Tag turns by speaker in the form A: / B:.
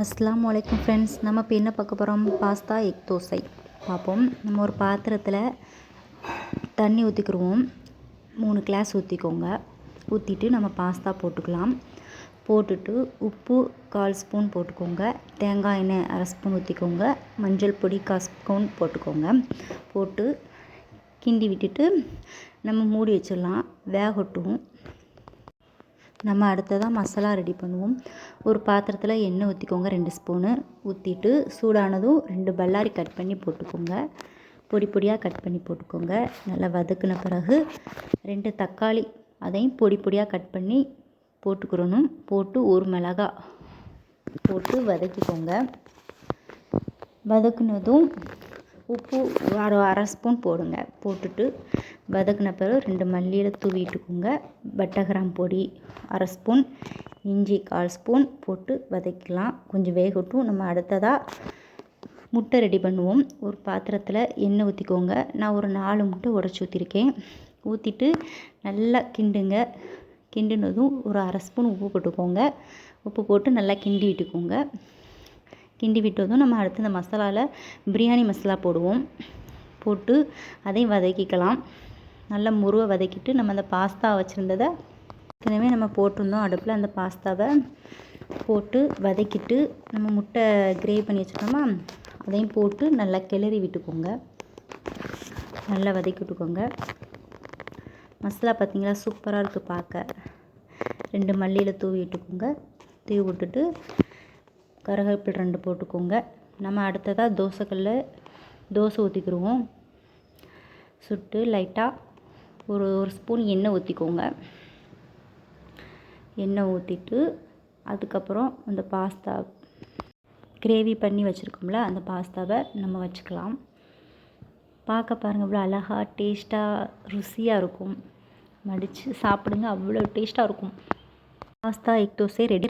A: அஸ்லாம் வலைக்கம் ஃப்ரெண்ட்ஸ். நம்ம இப்போ என்ன பார்க்க போகிறோம் பாஸ்தா எக் தோசை. பார்ப்போம். நம்ம ஒரு பாத்திரத்தில் தண்ணி ஊற்றிக்கிடுவோம் மூணு கிளாஸ் ஊற்றிக்கோங்க ஊற்றிட்டு நம்ம பாஸ்தா போட்டுக்கலாம். போட்டுட்டு உப்பு கால் ஸ்பூன் போட்டுக்கோங்க. தேங்காய் எண்ணெய் அரை ஸ்பூன் ஊற்றிக்கோங்க மஞ்சள் பொடி கால் ஸ்பூன் போட்டுக்கோங்க. போட்டு கிண்டி விட்டுட்டு நம்ம மூடி வச்சிடலாம். வேகட்டும். நம்ம அடுத்ததாக மசாலா ரெடி பண்ணுவோம். ஒரு பாத்திரத்தில் எண்ணெய் ஊற்றிக்கோங்க ரெண்டு ஸ்பூனு ஊற்றிட்டு சூடானதும் ரெண்டு பல்லாரி கட் பண்ணி போட்டுக்கோங்க. பொடி பொடியாக கட் பண்ணி போட்டுக்கோங்க. நல்லா வதக்கின பிறகு ரெண்டு தக்காளி அதையும் பொடி பொடியாக கட் பண்ணி போட்டுக்கிறணும். போட்டு ஒரு மிளகா போட்டு வதக்கிக்கோங்க. வதக்குனதும் உப்பு அரை அரை ஸ்பூன் போடுங்க. போட்டுட்டு வதக்கின பிறகு ரெண்டு மல்லியில் தூவிட்டுக்கோங்க பட்டகிராம் பொடி அரை ஸ்பூன் இஞ்சி கால் ஸ்பூன் போட்டு வதக்கலாம். கொஞ்சம் வேகட்டும். நம்ம அடுத்ததாக முட்டை ரெடி பண்ணுவோம். ஒரு பாத்திரத்தில் எண்ணெய் ஊற்றிக்கோங்க நான் ஒரு நாலு முட்டை உடச்சி ஊற்றிருக்கேன் ஊற்றிட்டு நல்லா கிண்டுங்க. கிண்டினதும் ஒரு அரை ஸ்பூன் உப்பு போட்டுக்கோங்க. உப்பு போட்டு நல்லா கிண்டி விட்டுக்கோங்க கிண்டி விட்டதும் நம்ம அடுத்து இந்த மசாலாவில் பிரியாணி மசாலா போடுவோம். போட்டு அதையும் வதக்கிக்கலாம். நல்லா முருவை வதக்கிட்டு நம்ம அந்த பாஸ்தா வச்சுருந்ததை ஏற்கனவே நம்ம போட்டிருந்தோம். அடுப்பில் அந்த பாஸ்தாவை போட்டு வதக்கிட்டு நம்ம முட்டை கிரே பண்ணி வச்சுருக்கோமா அதையும் போட்டு நல்லா கிளறி விட்டுக்கோங்க. நல்லா வதக்கி விட்டுக்கோங்க. மசாலா பார்த்திங்களா? சூப்பராக இருக்குது பார்க்க. ரெண்டு மல்லியில் தூவி விட்டுக்கோங்க. தூவி விட்டுட்டு கருகப்பில் ரெண்டு போட்டுக்கோங்க. நம்ம அடுத்ததாக தோசைக்கல்ல தோசை ஊற்றிக்கிடுவோம் சுட்டு லைட்டாக ஒரு ஒரு ஸ்பூன் எண்ணெய் ஊற்றிக்கோங்க எண்ணெய் ஊற்றிட்டு அதுக்கப்புறம் அந்த பாஸ்தா கிரேவி பண்ணி வச்சுருக்கோம்ல அந்த பாஸ்தாவை நம்ம வச்சுக்கலாம். பார்க்க பாருங்கள் இவ்வளோ அழகாக டேஸ்ட்டாக ருசியாக இருக்கும். மடித்து சாப்பிடுங்க அவ்வளோ டேஸ்ட்டாக இருக்கும். Pasta egg dosa ready